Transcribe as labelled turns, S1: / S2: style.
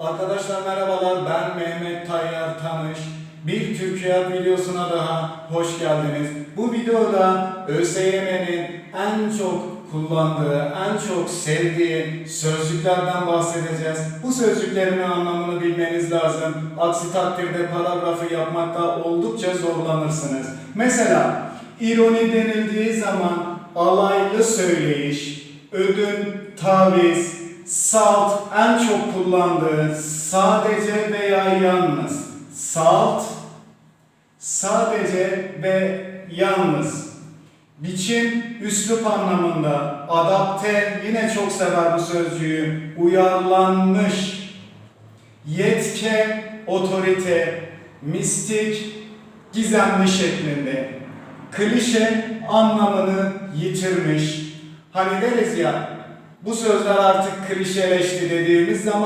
S1: Arkadaşlar merhabalar ben Mehmet Tayyar Tanış. Bir Türkiye videosuna daha hoş geldiniz. Bu videoda ÖSYM'nin en çok kullandığı, en çok sevdiği sözcüklerden bahsedeceğiz. Bu sözcüklerin anlamını bilmeniz lazım. Aksi takdirde paragrafı yapmakta oldukça zorlanırsınız. Mesela ironi denildiği zaman alaylı söyleyiş, ödün, taviz, salt en çok kullandığı sadece veya yalnız. Salt, sadece ve yalnız. Biçim, üslup anlamında. Adapte, yine çok sever bu sözcüğü. Uyarlanmış. Yetke, otorite. Mistik, gizemli şeklinde. Klişe anlamını yitirmiş. Hani deriz ya, bu sözler artık klişeleşti dediğimiz zaman